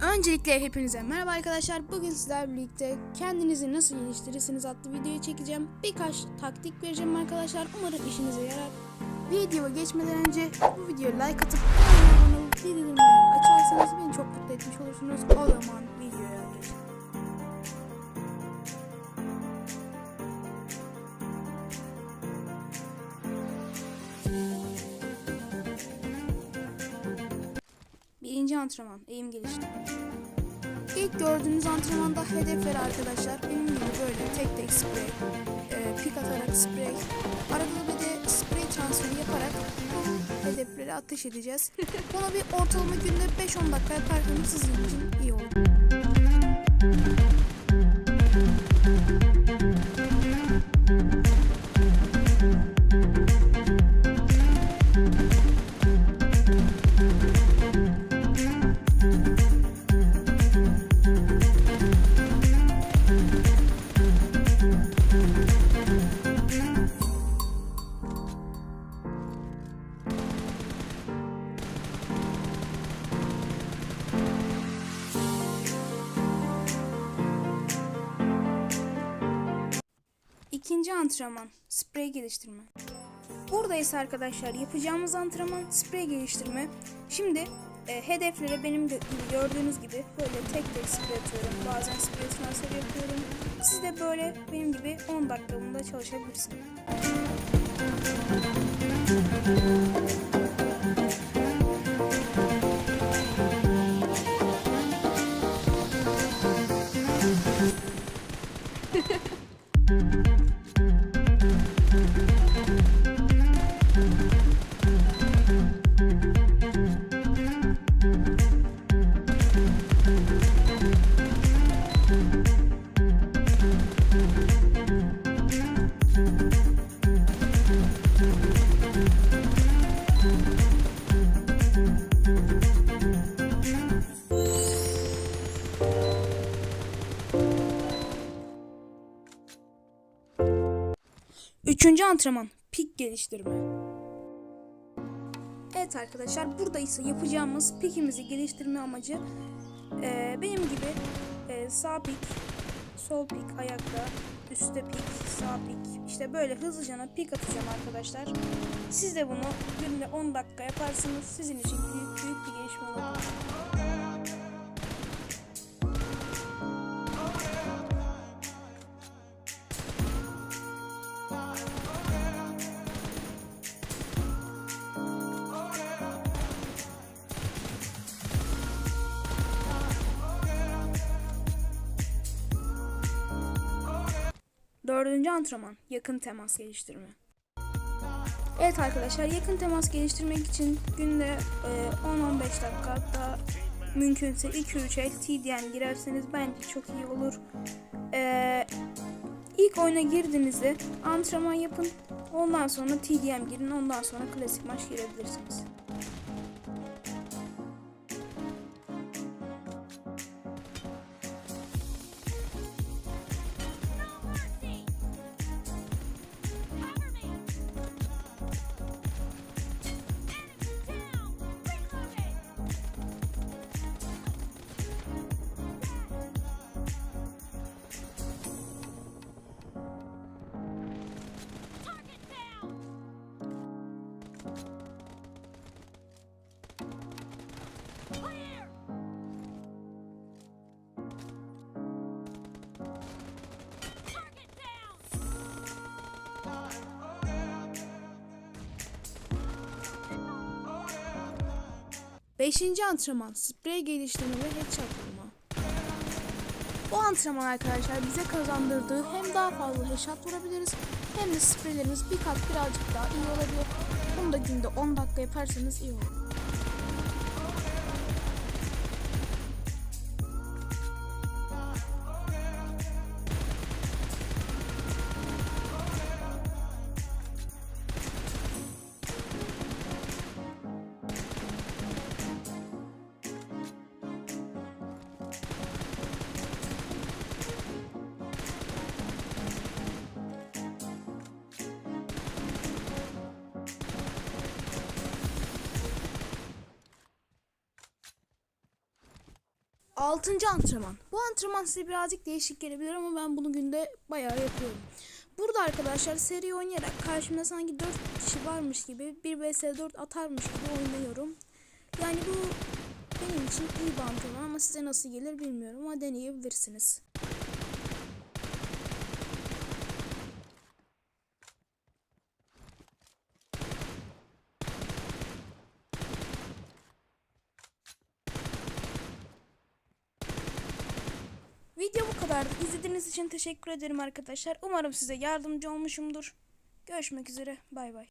Öncelikle hepinize merhaba arkadaşlar. Bugün sizlerle birlikte kendinizi nasıl geliştirirsiniz adlı videoyu çekeceğim. Birkaç taktik vereceğim arkadaşlar. Umarım işinize yarar. Videoya geçmeden önce bu videoya like atıp kanalıma abone olup bildirimleri açarsanız beni çok mutlu etmiş olursunuz. O zaman Antrenman, eğim geliştirme. İlk gördüğünüz antrenmanda hedefler arkadaşlar benim gibi böyle tek tek sprey, e, pik atarak sprey, arada bir de sprey transferi yaparak bu hedefleri ateş edeceğiz. Bunu bir ortalama günde 5-10 dakika yaparsanız sizin için iyi olur. Antrenman sprey geliştirme. Burada ise arkadaşlar yapacağımız antrenman sprey geliştirme. Şimdi e, hedeflere benim gördüğünüz gibi böyle tek tek sprey atıyorum. Bazen sprey transfer yapıyorum. Siz de böyle benim gibi 10 dakika bunda çalışabilirsiniz. Üçüncü antrenman pik geliştirme. Evet arkadaşlar burada ise yapacağımız pikimizi geliştirme amacı e, benim gibi e, sağ pik, sol pik ayakta, üstte pik, sağ pik işte böyle hızlıca pik atacağım arkadaşlar. Siz de bunu günde 10 dakika yaparsınız sizin için büyük, büyük bir gelişme olur. Dördüncü antrenman yakın temas geliştirme. Evet arkadaşlar yakın temas geliştirmek için günde e, 10-15 dakika hatta mümkünse 2-3 el TDM girerseniz bence çok iyi olur. E, ilk oyuna girdiğinizde antrenman yapın ondan sonra TDM girin ondan sonra klasik maç girebilirsiniz. Beşinci antrenman sprey geliştirme ve headshot vurma. Bu antrenman arkadaşlar bize kazandırdığı hem daha fazla headshot vurabiliriz hem de spreylerimiz bir kat birazcık daha iyi olabilir. Bunu da günde 10 dakika yaparsanız iyi olur. Altıncı antrenman. Bu antrenman size birazcık değişik gelebilir ama ben bunu günde bayağı yapıyorum. Burada arkadaşlar seri oynayarak karşımda sanki 4 kişi varmış gibi 1 vs 4 atarmış gibi oynuyorum. Yani bu benim için iyi bir antrenman ama size nasıl gelir bilmiyorum ama deneyebilirsiniz. Kadardı. İzlediğiniz için teşekkür ederim arkadaşlar. Umarım size yardımcı olmuşumdur. Görüşmek üzere. Bay bay.